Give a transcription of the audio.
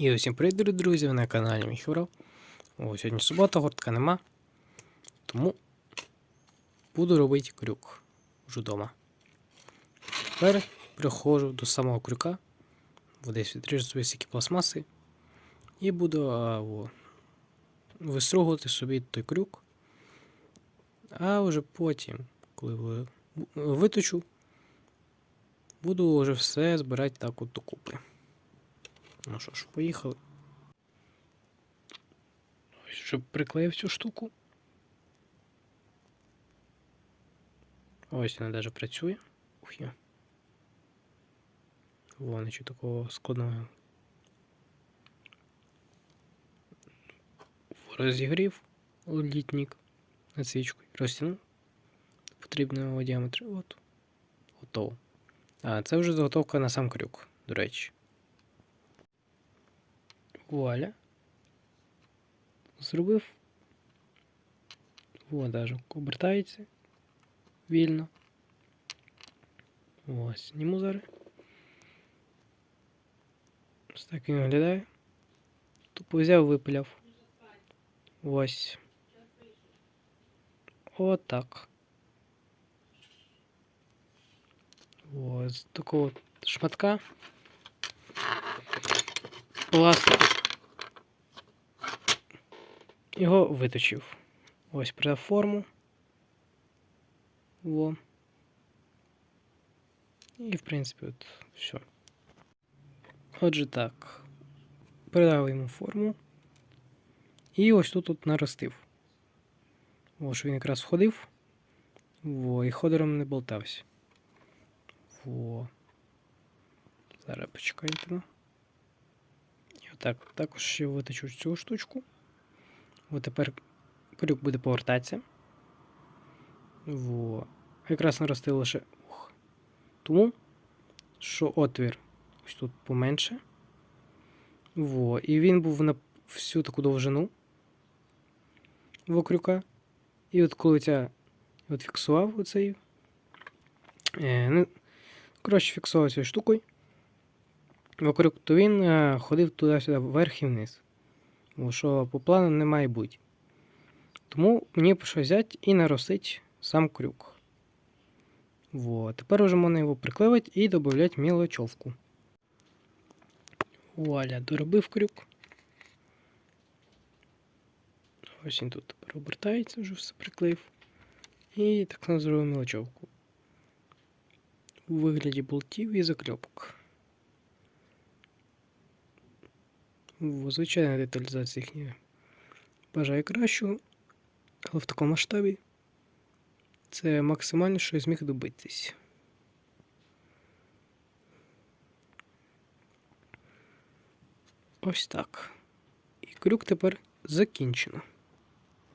Усім привіт, друзі, ви на каналі Міхюров. О, сьогодні субота, гуртка нема. Тому буду робити крюк вже вдома. Тепер приходжу до самого крюка, в десь відріжу собі стільки пластмаси і буду а, о, вистругувати собі той крюк. А вже потім, коли виточу, буду вже все збирати так от докупи. Ну що ж, поїхали. Щоб приклеїв цю штуку. Ось вона навіть працює. Ух я. Вон, нічого такого складного. Розігрів літнік на свічку. Розтягнув потрібного діаметру. От. Готово. А, це вже заготовка на сам крюк, до речі. Вуаля. Зробив. О, даже обертається вільно. Ось, зніму зараз. Ось так він виглядає. Тупо взяв, випиляв. Ось. Отак. Ось з такого шматка. Пластик. Його виточив. Ось придав форму. Во. І, в принципі, от все. Отже так. Передав йому форму. І ось тут от наростив. О, що він якраз входив. Во, і ходором не болтався. Во. Зараз почекайте. І отак також ще виточу цю штучку. От тепер крюк буде повертатися. Во. Якраз наростив лише ух. Тому, що отвір ось тут поменше. Во. І він був на всю таку довжину во крюка. І от коли ця от фіксував оцей. Е, ну, коротше, фіксував цією штукою. Вокруг, то він е, ходив туди-сюди вверх і вниз. Що по плану не має бути. Тому мені прийшлося взяти і наростити сам крюк. Вот. Тепер вже можна його приклеїти і додати мілочовку. Вуаля, доробив крюк. Ось він тут тепер обертається, вже все приклеїв. І так зробив мілочовку. У вигляді болтів і закльопок. Во, Звичайна деталізація їхня бажаю кращого, але в такому масштабі це максимально, що я зміг добитись. Ось так. І крюк тепер закінчено.